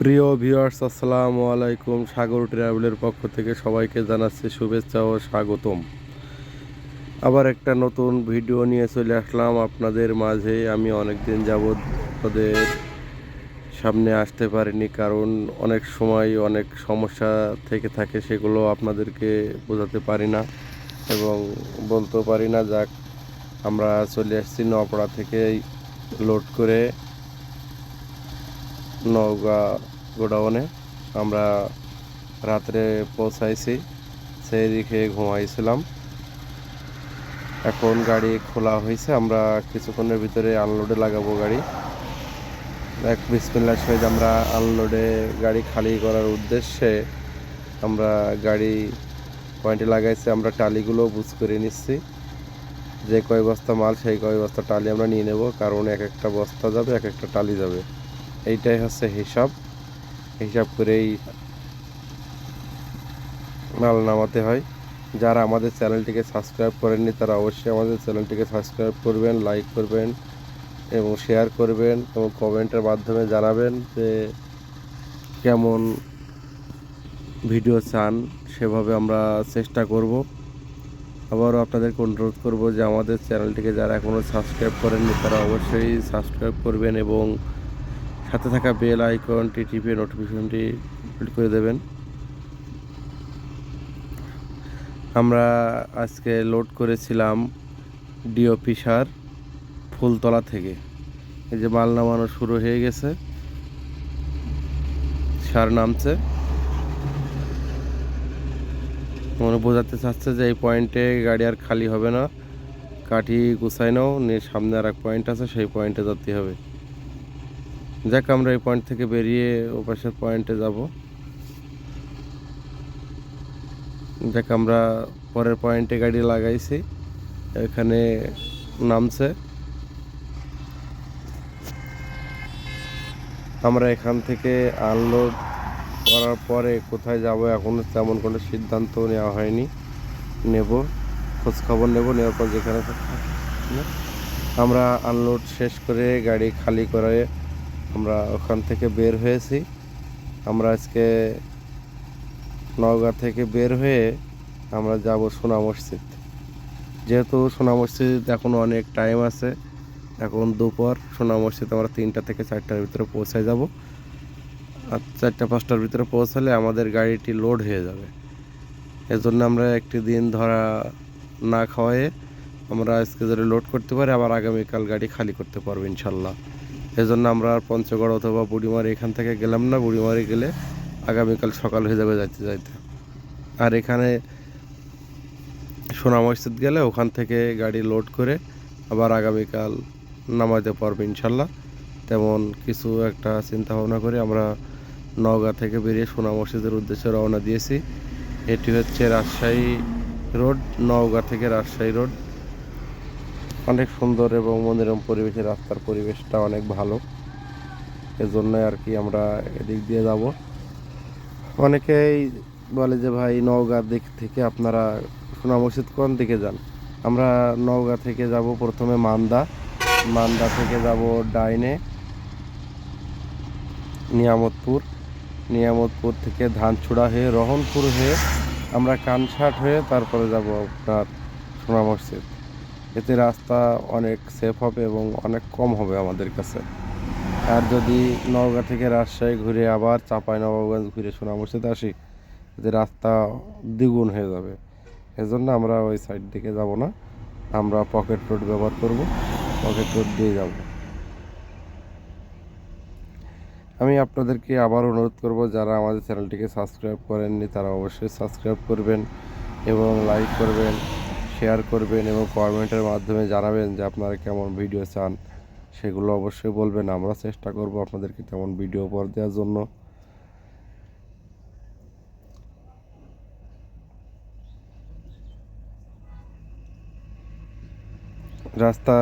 প্রিয় ভিউয়ার্স, আসসালামু আলাইকুম। সাগর ট্রাভেলের পক্ষ থেকে সবাইকে জানাচ্ছি শুভেচ্ছা ও স্বাগতম। আবার একটা নতুন ভিডিও নিয়ে চলে আসলাম আপনাদের মাঝে। আমি অনেক দিন যাবৎ ওদের সামনে আসতে পারিনি, কারণ অনেক সময় অনেক সমস্যা থেকে থাকে, সেগুলো আপনাদেরকে বোঝাতে পারি না এবং বলতেও পারি না। যাক, আমরা চলে আসছি নপড়া থেকে লোড করে। নওগাঁ গোডাউনে আমরা রাত্রে পৌঁছাইছি সেই দিকে ঘুমাইছিলাম। এখন গাড়ি খোলা হয়েছে আমরা কিছুক্ষণের ভিতরে আনলোডে লাগাবো গাড়ি। এক বিসমিল্লার সহিত আমরা আনলোডে গাড়ি খালি করার উদ্দেশ্যে আমরা গাড়ি পয়েন্টে লাগাইছি, আমরা টালিগুলো বুঝ করে নিচ্ছি। যে কয় বস্তা মাল, সেই কয় বস্তা টালি আমরা নিয়ে নেব, কারণ এক একটা বস্তা যাবে, এক একটা টালি যাবে। এইটাই হচ্ছে হিসাব। হিসাব করেই মাল নামাতে হয়। যারা আমাদের চ্যানেলটিকে সাবস্ক্রাইব করেননি, তারা অবশ্যই আমাদের চ্যানেলটিকে সাবস্ক্রাইব করবেন, লাইক করবেন এবং শেয়ার করবেন এবং কমেন্টের মাধ্যমে জানাবেন যে কেমন ভিডিও চান। সেভাবে আমরা চেষ্টা করব। আবারও আপনাদেরকে অনুরোধ করব যে আমাদের চ্যানেলটিকে যারা এখনও সাবস্ক্রাইব করেননি, তারা অবশ্যই সাবস্ক্রাইব করবেন এবং সাথে থাকা বেল আইকনটি টিপে নোটিফিকেশনটি কমপ্লিট করে দেবেন। আমরা আজকে লোড করেছিলাম ডিওপি সার ফুলতলা থেকে। এই যে মাল নামানো শুরু হয়ে গেছে। সার নামছে। মনে বোঝাতে চাচ্ছে যে এই পয়েন্টে গাড়ি আর খালি হবে না। কাঠি গুছাই নাও, নিয়ে সামনে আর এক পয়েন্ট আছে, সেই পয়েন্টে যেতে হবে। যাক, আমরা এই পয়েন্ট থেকে বেরিয়ে ও পাশের পয়েন্টে যাব। যাক, আমরা পরের পয়েন্টে গাড়ি লাগাইছি, এখানে নামছে। আমরা এখান থেকে আনলোড করার পরে কোথায় যাব এখনও তেমন কোনো সিদ্ধান্ত নেওয়া হয়নি। নেব খোঁজ খবর নেব, নেওয়ার পর যেখানে আমরা আনলোড শেষ করে গাড়ি খালি করে আমরা ওখান থেকে বের হয়েছি। আমরা আজকে নওগাঁ থেকে বের হয়ে আমরা যাব সোনা মসজিদ। যেহেতু সোনা মসজিদ এখন অনেক টাইম আছে, এখন দুপুর, সোনা মসজিদ আমরা তিনটা থেকে চারটার ভিতরে পৌঁছে যাব। আর চারটা, পাঁচটার ভিতরে পৌঁছালে আমাদের গাড়িটি লোড হয়ে যাবে। এজন্য আমরা একটি দিন ধরা না খাওয়ায়ে আমরা আজকে যদি লোড করতে পারি, আবার আগামীকাল গাড়ি খালি করতে পারব ইনশাল্লাহ। এজন্য আমরা আর পঞ্চগড় অথবা বুড়িমারি এখান থেকে গেলাম না, বুড়িমারি গেলে আগামীকাল সকাল হয়ে যাবে যাইতে যাইতে। আর এখানে সোনা মসজিদ গেলে ওখান থেকে গাড়ি লোড করে আবার আগামীকাল নামাইতে পারবে ইনশাল্লাহ তেমন কিছু একটা চিন্তা ভাবনা করে আমরা নওগাঁ থেকে বেরিয়ে সোনা মসজিদের উদ্দেশ্যে রওনা দিয়েছি। এটি হচ্ছে রাজশাহী রোড, নওগাঁ থেকে রাজশাহী রোড। অনেক সুন্দর এবং মনোরম পরিবেশে, রাস্তার পরিবেশটা অনেক ভালো। এজন্যই আর কি আমরা এদিক দিয়ে যাব। অনেকেই বলে যে, ভাই, নওগাঁ দিক থেকে আপনারা সোনা মসজিদ কোন দিকে যান? আমরা নওগাঁ থেকে যাব প্রথমে মান্দা। মান্দা থেকে যাব ডাইনে, নিয়ামতপুর। নিয়ামতপুর থেকে ধানছুড়া হয়ে রহনপুর হয়ে আমরা কানসাট হয়ে তারপরে যাব আপনার সোনা মসজিদ এতে রাস্তা অনেক সেফ হবে এবং অনেক কম হবে আমাদের কাছে। আর যদি নওগাঁ থেকে রাজশাহী ঘুরে আবার চাপাই নবাবগঞ্জ ঘুরে সোনা মসজিদ আসি, এতে রাস্তা দ্বিগুণ হয়ে যাবে। এজন্য আমরা ওই সাইড দিকে যাব না। আমরা পকেট রোড ব্যবহার করব পকেট রোড দিয়ে যাব। আমি আপনাদেরকে আবার অনুরোধ করব, যারা আমাদের চ্যানেলটিকে সাবস্ক্রাইব করেননি, তারা অবশ্যই সাবস্ক্রাইব করবেন এবং লাইক করবেন। শেয়ার করবেন এবং কমেন্টের মাধ্যমে জানাবেন যে আপনারা কেমন ভিডিও চান। সেগুলো অবশ্যই বলবেন। আমরা চেষ্টা করব আপনাদেরকে তেমন ভিডিও উপর দেওয়ার জন্য। রাস্তা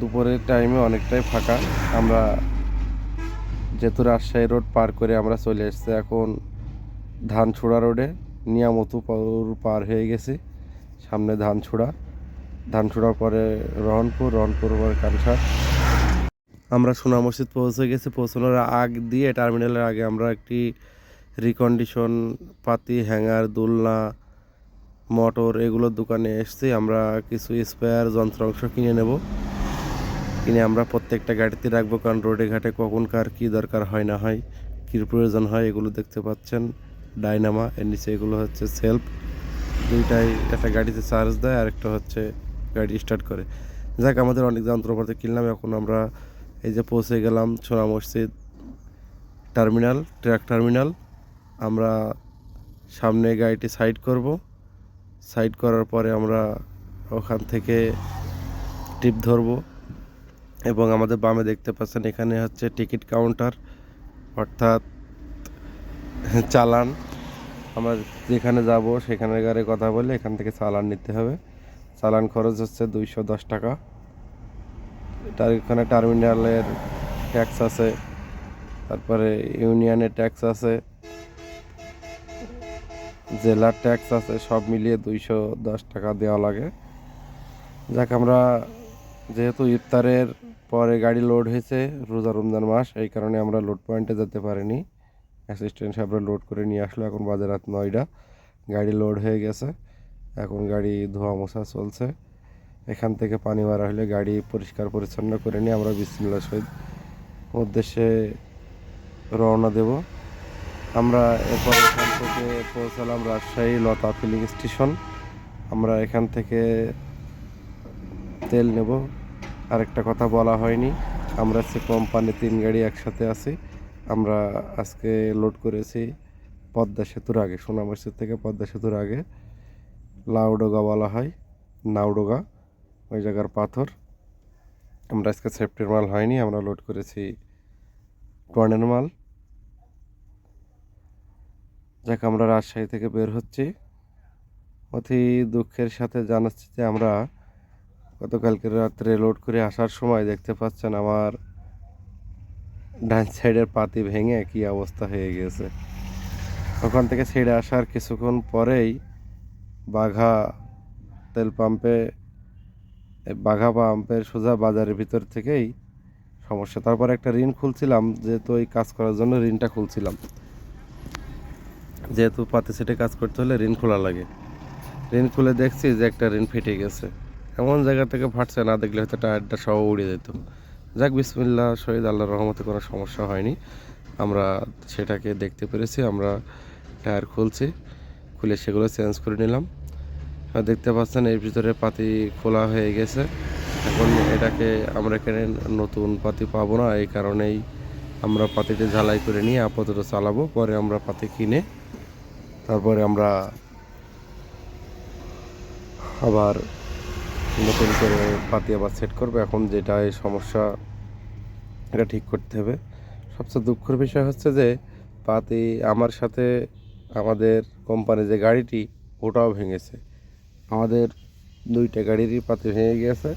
দুপুরের টাইমে অনেকটাই ফাঁকা। আমরা যেহেতু রাজশাহী রোড পার করে আমরা চলে এসেছি এখন ধানছুড়া রোডে নিয়ামতুপুর পার হয়ে গেছি। সামনে ধানছুড়া। ধানছুড়ার পরে রহনপুর রহনপুর পরে কানসার। আমরা সোনা মসজিদ পৌঁছে গেছি। পৌঁছানোর আগ দিয়ে টার্মিনালের আগে আমরা একটি রিকন্ডিশন পাতি, হ্যাঙ্গার, দোলনা, মোটর এগুলোর দোকানে এসেছি। আমরা কিছু স্পেয়ার যন্ত্রাংশ কিনে নেব। কিনে আমরা প্রত্যেকটা গাড়িতে রাখব কারণ রোডে ঘাটে কখন কার কী দরকার হয় না হয়, কী প্রয়োজন হয় এগুলো দেখতে পাচ্ছেন। ডাইনামা, এর নিচে এগুলো হচ্ছে সেলফ দুইটাই একটা গাড়িতে চার্জ দেয় আর একটা হচ্ছে গাড়ি স্টার্ট করে। যাক, আমাদের অনেক যন্ত্রপাতি কিনলাম, এখন আমরা এই যে পৌঁছে গেলাম সোনা মসজিদ টার্মিনাল ট্রাক টার্মিনাল আমরা সামনে গাড়িটি সাইড করব। সাইড করার পরে আমরা ওখান থেকে টিপ ধরবো এবং আমাদের বামে দেখতে পাচ্ছেন, এখানে হচ্ছে টিকিট কাউন্টার অর্থাৎ চালান। আমরা যেখানে যাব সেখানে গাড়ি কথা বলে এখান থেকে চালান নিতে হবে। চালান খরচ হচ্ছে দুইশো দশ টাকা। তার এখানে টার্মিনালের ট্যাক্স আছে, তারপরে ইউনিয়নের ট্যাক্স আছে, জেলার ট্যাক্স আছে, সব মিলিয়ে দুইশো দশ টাকা দেওয়া লাগে। যাক, আমরা যেহেতু ইফতারের পরে গাড়ি লোড হয়েছে, রোজা রমজান মাস, এই কারণে আমরা লোড পয়েন্টে যেতে পারিনি। অ্যাসিস্ট্যান্ট সাহেবরা লোড করে নিয়ে আসলো। এখন বাজে রাত নয়টা। গাড়ি লোড হয়ে গেছে। এখন গাড়ি ধোয়া মোছা চলছে। এখান থেকে পানি মারা হলে গাড়ি পরিষ্কার পরিচ্ছন্ন করে নিয়ে আমরা বিসমিল্লা সহিত উদ্দেশ্যে রওনা দেব। আমরা এরপর এখান থেকে পৌঁছালাম রাজশাহী লতা ফিলিং স্টেশন। আমরা এখান থেকে তেল নেব। আরেকটা কথা বলা হয়নি। আমরা সে কোম্পানি তিন গাড়ি একসাথে আছি। আমরা আজকে লোড করেছি পদ্মা সেতুর আগে, সোনা মসজিদ থেকে পদ্মা সেতুর আগে। লাউডোগা বলা হয়, নাউডোগা, ওই জায়গার পাথর। আমরা আজকে সেফটির মাল হয়নি, আমরা লোড করেছি টনের মাল। যাকে, আমরা রাজশাহী থেকে বের হচ্ছি। অতি দুঃখের সাথে জানাচ্ছি যে আমরা গতকালকে রাত্রে লোড করে আসার সময় দেখতে পাচ্ছেন আমার ডান সাইডের পাতি ভেঙে কি অবস্থা হয়ে গেছে। ওখান থেকে ছেড়ে আসার কিছুক্ষণ পরেই বাঘা তেল পাম্পে বাঘা পাম্পের সোজা বাজারের ভিতর থেকেই সমস্যা। তারপর একটা ঋণ খুলছিলাম, যেহেতু এই কাজ করার জন্য ঋণটা খুলছিলাম। যেহেতু পাতি সেটে কাজ করতে হলে ঋণ খোলা লাগে। ঋণ খুলে দেখছি যে একটা ঋণ ফেটে গেছে। এমন জায়গা থেকে ফাটছে, না দেখলে হয়তো টায়ারটা সহ উড়ে যেত। যাক বিসমিল্লা শহীদ আল্লাহর রহমতে কোনো সমস্যা হয়নি। আমরা সেটাকে দেখতে পেরেছি, আমরা টায়ার খুলছি, খুলে সেগুলো চেঞ্জ করে নিলাম। দেখতে পাচ্ছেন, এর ভিতরে পাতি খোলা হয়ে গেছে। এখন এটাকে আমরা এখানে নতুন পাতি পাবো না, এই কারণেই আমরা পাতিটি ঝালাই করে নিয়ে আপাতত চালাবো। পরে আমরা পাতি কিনে তারপরে আমরা আবার নতুন করে পাতি আবার সেট করবে। এখন যেটা এই সমস্যা, এটা ঠিক করতে হবে। সবচেয়ে দুঃখের বিষয় হচ্ছে যে, পাতি আমার সাথে আমাদের কোম্পানি যে গাড়িটি, ওটাও ভেঙেছে। আমাদের দুইটা গাড়িরই পাতি ভেঙে গিয়েছে।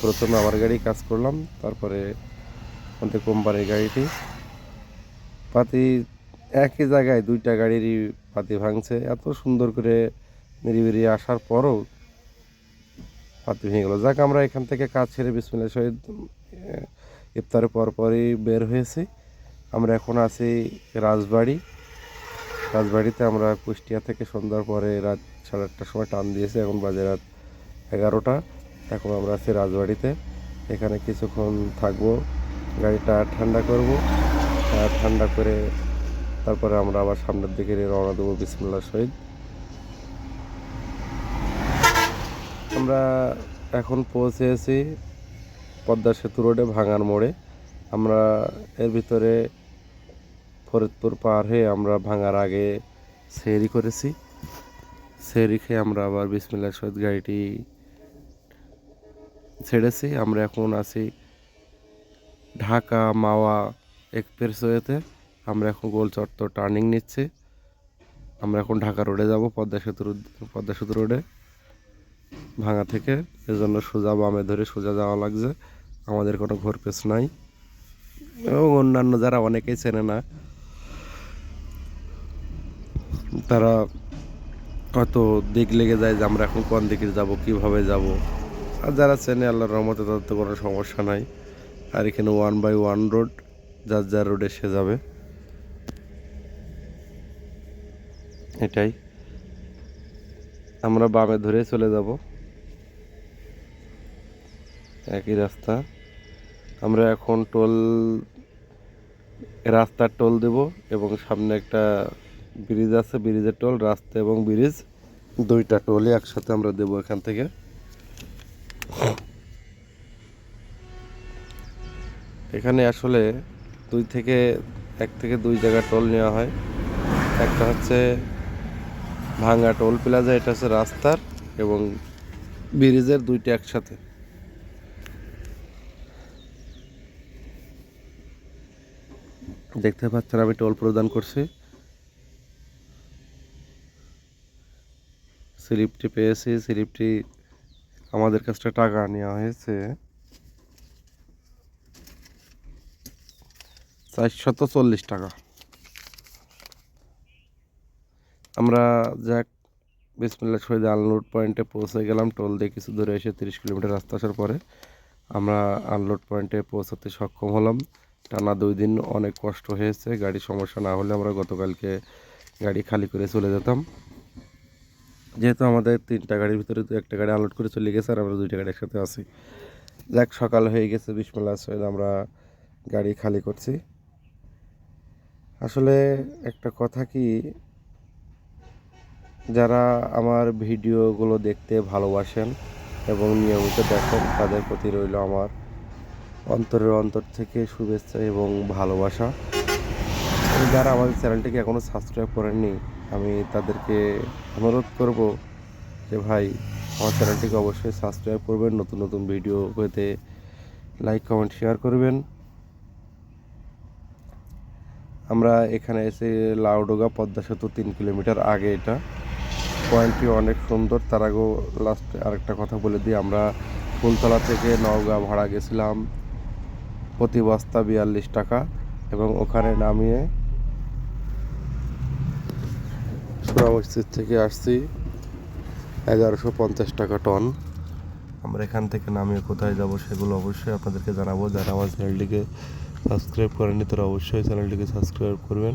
প্রথমে আমার গাড়ি কাজ করলাম, তারপরে আমাদের কোম্পানির গাড়িটি। পাতি একই জায়গায় দুইটা গাড়িরই পাতি ভাঙছে। এত সুন্দর করে নিরিবিরি আসার পরও পাতি ভেঙে গেলো। যাক, আমরা এখান থেকে কাজ ছেড়ে বিসমিল্লা শহীদ ইফতারের পরপরই বের হয়েছি। আমরা এখন আছি রাজবাড়ি। রাজবাড়িতে আমরা কুষ্টিয়া থেকে সন্ধ্যার পরে রাত সাড়ে আটটার সময় টান দিয়েছি, এখন বাজে রাত এগারোটা। এখন আমরা আছি রাজবাড়িতে। এখানে কিছুক্ষণ থাকব, গাড়িটা ঠান্ডা করব। ঠান্ডা করে তারপরে আমরা আবার সামনের দিকে রওনা দেবো বিসমুল্লাহ সহিত আমরা এখন পৌঁছেছি পদ্মা সেতু রোডে, ভাঙার মোড়ে। আমরা এর ভিতরে ফরিদপুর পার হয়ে আমরা ভাঙার আগে সেরি করেছি। সেরি খেয়ে আমরা আবার বিসমিল্লাহ সহিত গাড়িটি ছেড়েছি। আমরা এখন আছি ঢাকা মাওয়া এক্সপ্রেসওয়েতে। আমরা এখন গোল চত্বর টার্নিং নিচ্ছি। আমরা এখন ঢাকা রোডে যাব, পদ্মা সেতুর পদ্মা সেতু রোডে। ভাঙা থেকে। এজন্য সোজা বামে ধরে সোজা যাওয়া লাগছে। আমাদের কোনো ঘোর পেছ নাই। এবং অন্যান্য যারা অনেকেই চেনে না, তারা হয়তো দিক লেগে যায় যে আমরা এখন কোন দিকে যাব, কীভাবে যাব। আর যারা চেনে আল্লাহর রহমতে, তাদের তো কোনো সমস্যা নাই। আর এখানে ওয়ান বাই ওয়ান রোড যার যার রোডে সে যাবে। এটাই। আমরা বামে ধরে চলে যাব। একই রাস্তা। আমরা এখন টোল, রাস্তার টোল দেব এবং সামনে একটা ব্রিজ আছে, ব্রিজের টোল, রাস্তা এবং ব্রিজ। দুইটা টোলই একসাথে আমরা দেব এখান থেকে। এখানে আসলে দুই থেকে, এক থেকে দুই জায়গা টোল নেওয়া হয়। একটা হচ্ছে ভাঙ্গা টোল প্লাজা, এটা হচ্ছে রাস্তার এবং ব্রিজের দুইটা একসাথে। দেখতে পাচ্ছেন আমি টোল প্রদান করছি। স্লিপটি পেয়েছি, স্লিপটি আমাদের কাছ টাকা নেওয়া হয়েছে। চারশত চল্লিশ টাকা। আমরা যাক বিসমিল্লা শহীদ আনলোড পয়েন্টে পৌঁছে গেলাম। টোল দিয়ে কিছু দূরে এসে তিরিশ কিলোমিটার রাস্তা আসার পরে আমরা আনলোড পয়েন্টে পৌঁছাতে সক্ষম হলাম। টানা দুই দিন অনেক কষ্ট হয়েছে। গাড়ির সমস্যা না হলে আমরা গতকালকে গাড়ি খালি করে চলে যেতাম। যেহেতু আমাদের তিনটা গাড়ির ভিতরে দু একটা গাড়ি আনলোড করে চলে গেছে আর আমরা দুইটা গাড়ি একসাথে আছি। যাক, সকাল হয়ে গেছে বিসমিল্লা শহীদ, আমরা গাড়ি খালি করছি। আসলে একটা কথা কি যারা আমার ভিডিওগুলো দেখতে ভালোবাসেন এবং নিয়মিত দেখেন, তাদের প্রতি রইল আমার অন্তরের অন্তর থেকে শুভেচ্ছা এবং ভালোবাসা। যারা আমাদের চ্যানেলটিকে এখনও সাবস্ক্রাইব করেননি, আমি তাদেরকে অনুরোধ করব যে ভাই, আমার চ্যানেলটিকে অবশ্যই সাবস্ক্রাইব করবেন, নতুন নতুন ভিডিও পেতে লাইক, কমেন্ট, শেয়ার করবেন। আমরা এখানে এসে লাউডোগা পদ্মা সেতু তিন কিলোমিটার আগে এটা। পয়েন্টটি অনেক সুন্দর। তার আগেও লাস্টে আরেকটা কথা বলে দিই, আমরা ফুলতলা থেকে নওগাঁ ভাড়া গেছিলাম প্রতি বস্তা বিয়াল্লিশ টাকা এবং ওখানে নামিয়ে সুরা মসজিদ থেকে আসছি, এগারোশো পঞ্চাশ টাকা টন। আমরা এখান থেকে নামিয়ে কোথায় যাব সেগুলো অবশ্যই আপনাদেরকে জানাব। যারা আমার চ্যানেলটিকে সাবস্ক্রাইব করেননি, তারা অবশ্যই চ্যানেলটিকে সাবস্ক্রাইব করবেন।